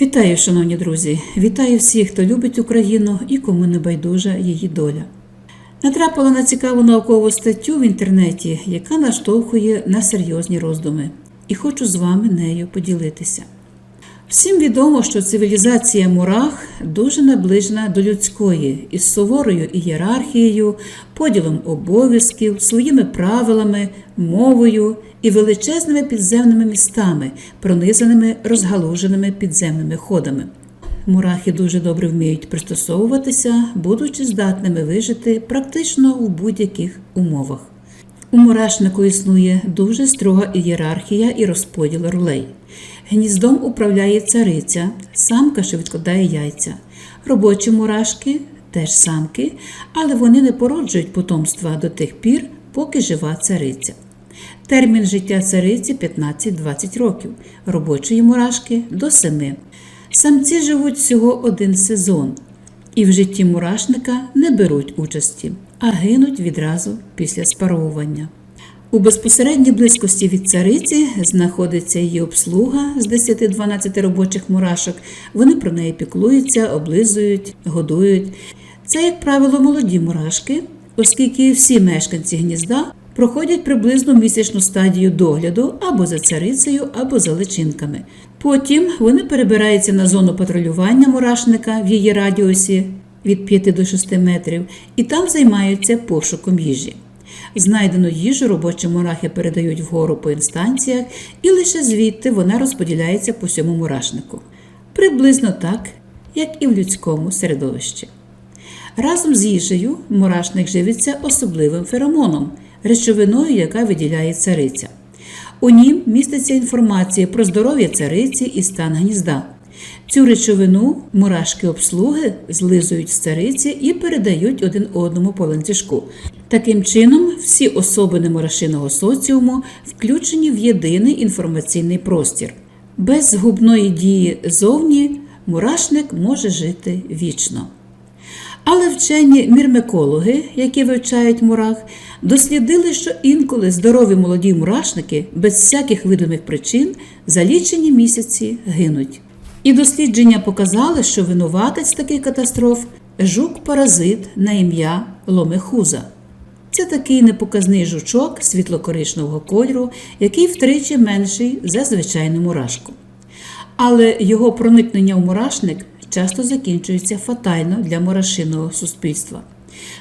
Вітаю, шановні друзі! Вітаю всіх, хто любить Україну і кому не байдужа її доля. Натрапила на цікаву наукову статтю в інтернеті, яка наштовхує на серйозні роздуми, і хочу з вами нею поділитися. Всім відомо, що цивілізація мурах дуже наближена до людської із суворою ієрархією, поділом обов'язків, своїми правилами, мовою і величезними підземними містами, пронизаними розгалуженими підземними ходами. Мурахи дуже добре вміють пристосовуватися, будучи здатними вижити практично у будь-яких умовах. У мурашнику існує дуже строга ієрархія і розподіл ролей. Гніздом управляє цариця, самка, що відкладає яйця. Робочі мурашки теж самки, але вони не породжують потомства до тих пір, поки жива цариця. Термін життя цариці 15-20 років, робочої мурашки до 7. Самці живуть всього один сезон і в житті мурашника не беруть участі, а гинуть відразу після спаровування. У безпосередній близькості від цариці знаходиться її обслуга з 10-12 робочих мурашок. Вони про неї піклуються, облизують, годують. Це, як правило, молоді мурашки, оскільки всі мешканці гнізда проходять приблизно місячну стадію догляду або за царицею, або за личинками. Потім вони перебираються на зону патрулювання мурашника в її радіусі від 5 до 6 метрів і там займаються пошуком їжі. Знайдену їжу робочі мурахи передають вгору по інстанціях, і лише звідти вона розподіляється по всьому мурашнику. Приблизно так, як і в людському середовищі. Разом з їжею мурашник живиться особливим феромоном, речовиною, яка виділяє цариця. У нім міститься інформація про здоров'я цариці і стан гнізда. Цю речовину мурашки обслуги злизують з цариці і передають один одному по ланцюжку. Таким чином, всі особини мурашиного соціуму включені в єдиний інформаційний простір. Без згубної дії зовні мурашник може жити вічно. Але вчені мірмекологи, які вивчають мурах, дослідили, що інколи здорові молоді мурашники без всяких видимих причин за лічені місяці гинуть. І дослідження показали, що винуватець таких катастроф жук-паразит на ім'я Ломехуза. Це такий непоказний жучок світло-коричневого кольору, який втричі менший за звичайну мурашку. Але його проникнення в мурашник часто закінчується фатально для мурашиного суспільства.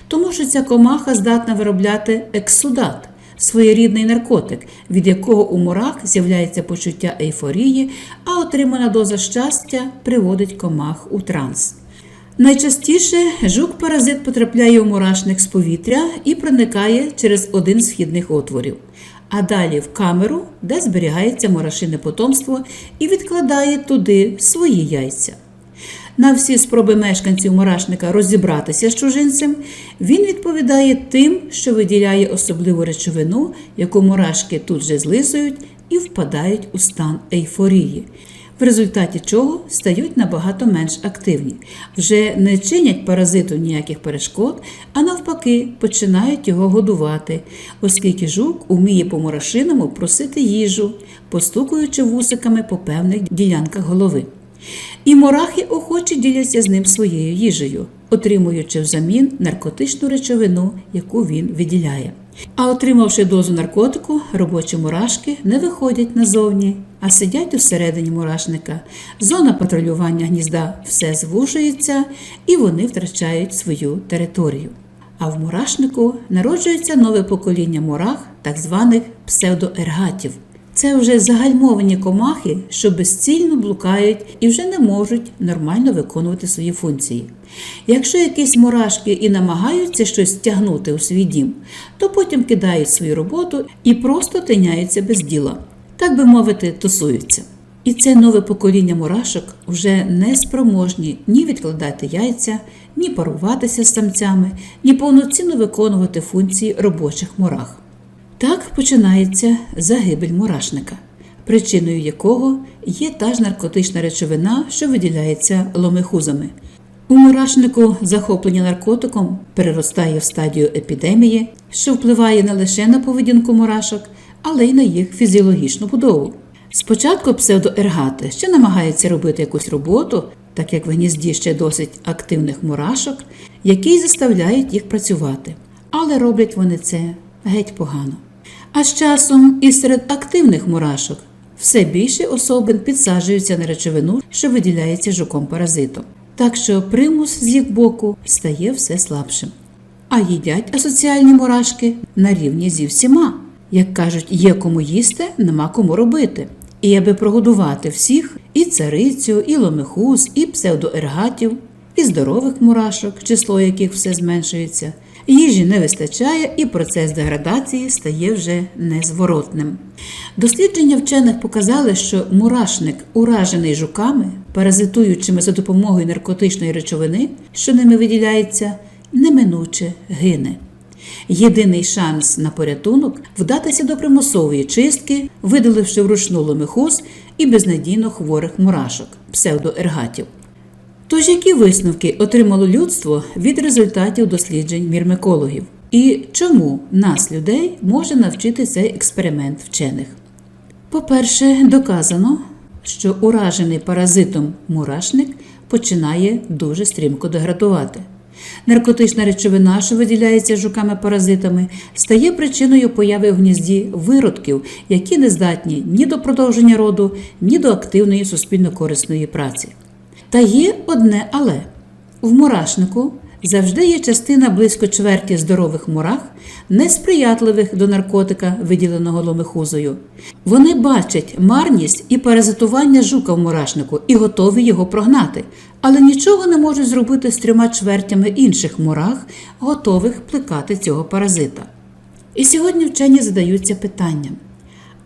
Тому що ця комаха здатна виробляти ексудат, своєрідний наркотик, від якого у мурах з'являється почуття ейфорії, а отримана доза щастя приводить комах у транс. Найчастіше жук-паразит потрапляє у мурашник з повітря і проникає через один з вхідних отворів, а далі в камеру, де зберігається мурашине потомство, і відкладає туди свої яйця. На всі спроби мешканців мурашника розібратися з чужинцем, він відповідає тим, що виділяє особливу речовину, яку мурашки тут же злизують і впадають у стан ейфорії, в результаті чого стають набагато менш активні, вже не чинять паразиту ніяких перешкод, а навпаки, починають його годувати, оскільки жук уміє по мурашиному просити їжу, постукуючи вусиками по певних ділянках голови. І мурахи охоче діляться з ним своєю їжею, отримуючи взамін наркотичну речовину, яку він виділяє. А отримавши дозу наркотику, робочі мурашки не виходять назовні, а сидять усередині мурашника. Зона патрулювання гнізда все звужується і вони втрачають свою територію. А в мурашнику народжується нове покоління мурах, так званих псевдоергатів. Це вже загальмовані комахи, що безцільно блукають і вже не можуть нормально виконувати свої функції. Якщо якісь мурашки і намагаються щось тягнути у свій дім, то потім кидають свою роботу і просто тиняються без діла, так би мовити, тусуються. І це нове покоління мурашок вже не спроможні ні відкладати яйця, ні паруватися з самцями, ні повноцінно виконувати функції робочих мурах. Так починається загибель мурашника, причиною якого є та ж наркотична речовина, що виділяється ломехузами. У мурашнику захоплення наркотиком переростає в стадію епідемії, що впливає не лише на поведінку мурашок, але й на їх фізіологічну будову. Спочатку псевдоергати ще намагаються робити якусь роботу, так як в гнізді ще досить активних мурашок, які заставляють їх працювати. Але роблять вони це геть погано. А з часом і серед активних мурашок все більше особин підсаджуються на речовину, що виділяється жуком-паразитом. Так що примус з їх боку стає все слабшим. А їдять асоціальні мурашки на рівні зі всіма. Як кажуть, є кому їсти, нема кому робити. І аби прогодувати всіх і царицю, і ломихуз, і псевдоергатів, і здорових мурашок, число яких все зменшується, їжі не вистачає, і процес деградації стає вже незворотним. Дослідження вчених показали, що мурашник, уражений жуками, паразитуючими за допомогою наркотичної речовини, що ними виділяється, неминуче гине. Єдиний шанс на порятунок вдатися до примусової чистки, видаливши вручну ломихуз і безнадійно хворих мурашок, псевдоергатів. Тож які висновки отримало людство від результатів досліджень мірмекологів? І чому нас, людей, може навчити цей експеримент вчених? По-перше, доказано, що уражений паразитом мурашник починає дуже стрімко деградувати. Наркотична речовина, що виділяється жуками-паразитами, стає причиною появи в гнізді виродків, які не здатні ні до продовження роду, ні до активної суспільно-корисної праці. Та є одне але в мурашнику завжди є частина близько чверті здорових мурах, несприятливих до наркотика, виділеного ломихузою. Вони бачать марність і паразитування жука в мурашнику і готові його прогнати, але нічого не можуть зробити з трьома чвертями інших мурах, готових плекати цього паразита. І сьогодні вчені задаються питанням.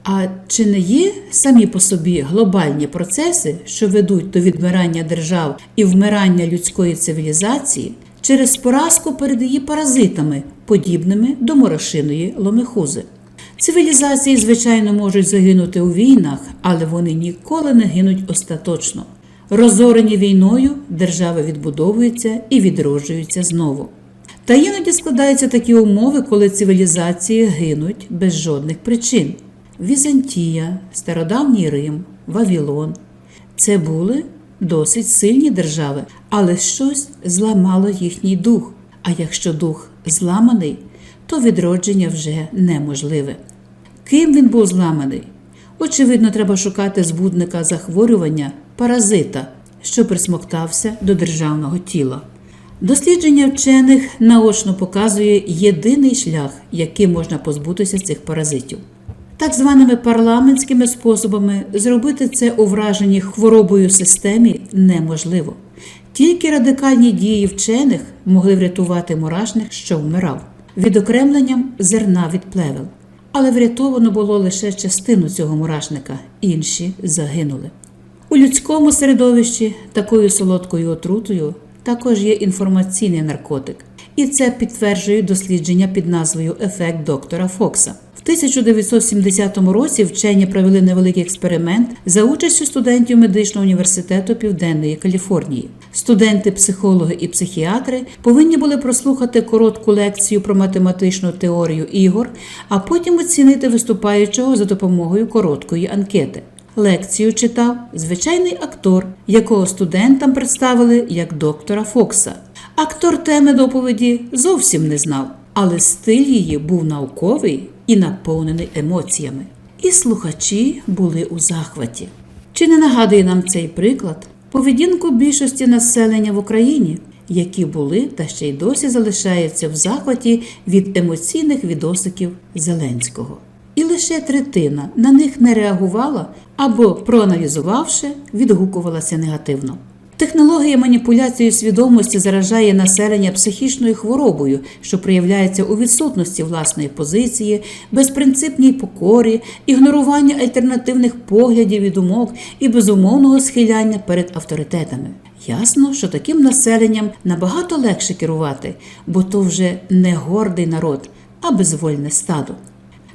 А чи не є самі по собі глобальні процеси, що ведуть до відмирання держав і вмирання людської цивілізації через поразку перед її паразитами, подібними до морошиної ломихузи? Цивілізації, звичайно, можуть загинути у війнах, але вони ніколи не гинуть остаточно. Розорені війною держави відбудовуються і відроджуються знову. Та іноді складаються такі умови, коли цивілізації гинуть без жодних причин. Візантія, Стародавній Рим, Вавілон. Це були досить сильні держави, але щось зламало їхній дух. А якщо дух зламаний, то відродження вже неможливе. Ким він був зламаний? Очевидно, треба шукати збудника захворювання, паразита, що присмоктався до державного тіла. Дослідження вчених наочно показує єдиний шлях, яким можна позбутися цих паразитів. Так званими парламентськими способами зробити це у враженій хворобою системі неможливо. Тільки радикальні дії вчених могли врятувати мурашник, що вмирав, відокремленням зерна від плевел. Але врятовано було лише частину цього мурашника, інші загинули. У людському середовищі такою солодкою отрутою також є інформаційний наркотик, і це підтверджують дослідження під назвою Ефект доктора Фокса. В 1970 році вчені провели невеликий експеримент за участю студентів медичного університету Південної Каліфорнії. Студенти, психологи і психіатри повинні були прослухати коротку лекцію про математичну теорію ігор, а потім оцінити виступаючого за допомогою короткої анкети. Лекцію читав звичайний актор, якого студентам представили як доктора Фокса. Актор теми доповіді зовсім не знав, але стиль її був науковий і наповнений емоціями. І слухачі були у захваті. Чи не нагадує нам цей приклад поведінку більшості населення в Україні, які були та ще й досі залишаються в захваті від емоційних відосиків Зеленського? І лише третина на них не реагувала або, проаналізувавши, відгукувалася негативно. Технологія маніпуляції свідомості заражає населення психічною хворобою, що проявляється у відсутності власної позиції, безпринципній покорі, ігнорування альтернативних поглядів і думок і безумовного схиляння перед авторитетами. Ясно, що таким населенням набагато легше керувати, бо то вже не гордий народ, а безвольне стадо.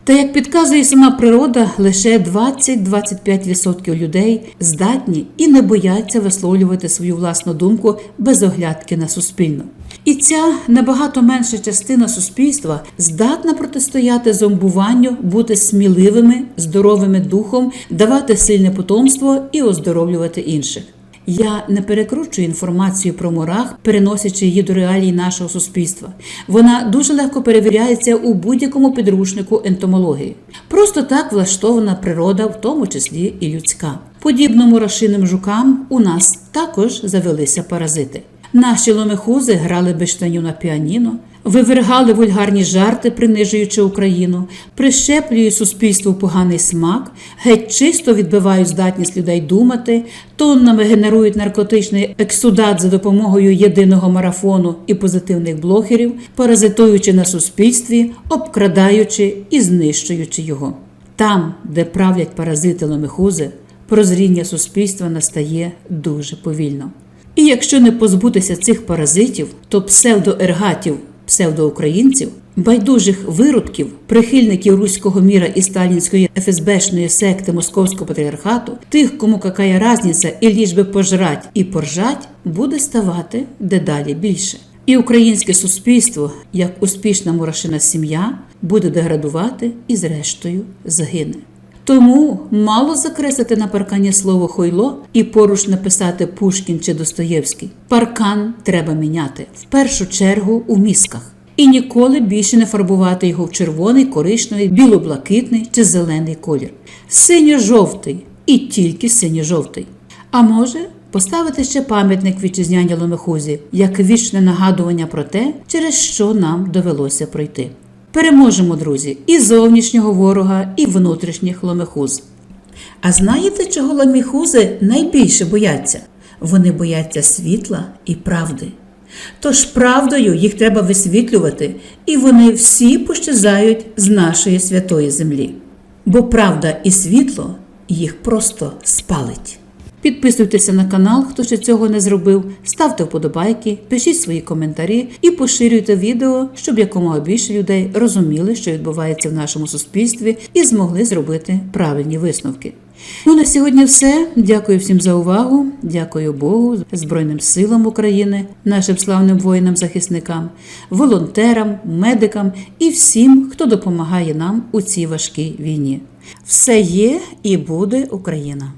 Та як підказує сама природа, лише 20-25% людей здатні і не бояться висловлювати свою власну думку без оглядки на суспільну. І ця набагато менша частина суспільства здатна протистояти зомбуванню, бути сміливими, здоровими духом, давати сильне потомство і оздоровлювати інших. Я не перекручую інформацію про мурах, переносячи її до реалій нашого суспільства. Вона дуже легко перевіряється у будь-якому підручнику ентомології. Просто так влаштована природа, в тому числі і людська. Подібно мурашиним жукам у нас також завелися паразити. Наші ломехузи грали без штанів на піаніно, вивергали вульгарні жарти, принижуючи Україну, прищеплюють суспільству поганий смак, геть чисто відбивають здатність людей думати, тоннами генерують наркотичний ексудат за допомогою єдиного марафону і позитивних блогерів, паразитуючи на суспільстві, обкрадаючи і знищуючи його. Там, де правлять паразити ломехузи, прозріння суспільства настає дуже повільно. І якщо не позбутися цих паразитів, то псевдоергатів, псевдоукраїнців, байдужих виродків, прихильників руського міра і сталінської ФСБшної секти Московського патріархату, тих, кому какая разниця і ліж би пожрать і поржать, буде ставати дедалі більше. І українське суспільство, як успішна мурашина сім'я, буде деградувати і, зрештою, загине. Тому мало закреслити на паркані слово хойло і поруч написати Пушкін чи Достоєвський. Паркан треба міняти в першу чергу у мізках. І ніколи більше не фарбувати його в червоний, коричневий, біло-блакитний чи зелений колір. Синьо-жовтий і тільки синьо-жовтий. А може, поставити ще пам'ятник вітчизняній ломехузі, як вічне нагадування про те, через що нам довелося пройти. Переможемо, друзі, і зовнішнього ворога, і внутрішніх ломехуз. А знаєте, чого ломехузи найбільше бояться? Вони бояться світла і правди. Тож правдою їх треба висвітлювати, і вони всі пощезають з нашої святої землі. Бо правда і світло їх просто спалить. Підписуйтеся на канал, хто ще цього не зробив, ставте вподобайки, пишіть свої коментарі і поширюйте відео, щоб якомога більше людей розуміли, що відбувається в нашому суспільстві, і змогли зробити правильні висновки. Ну на сьогодні все. Дякую всім за увагу. Дякую Богу, Збройним силам України, нашим славним воїнам-захисникам, волонтерам, медикам і всім, хто допомагає нам у цій важкій війні. Все є і буде Україна.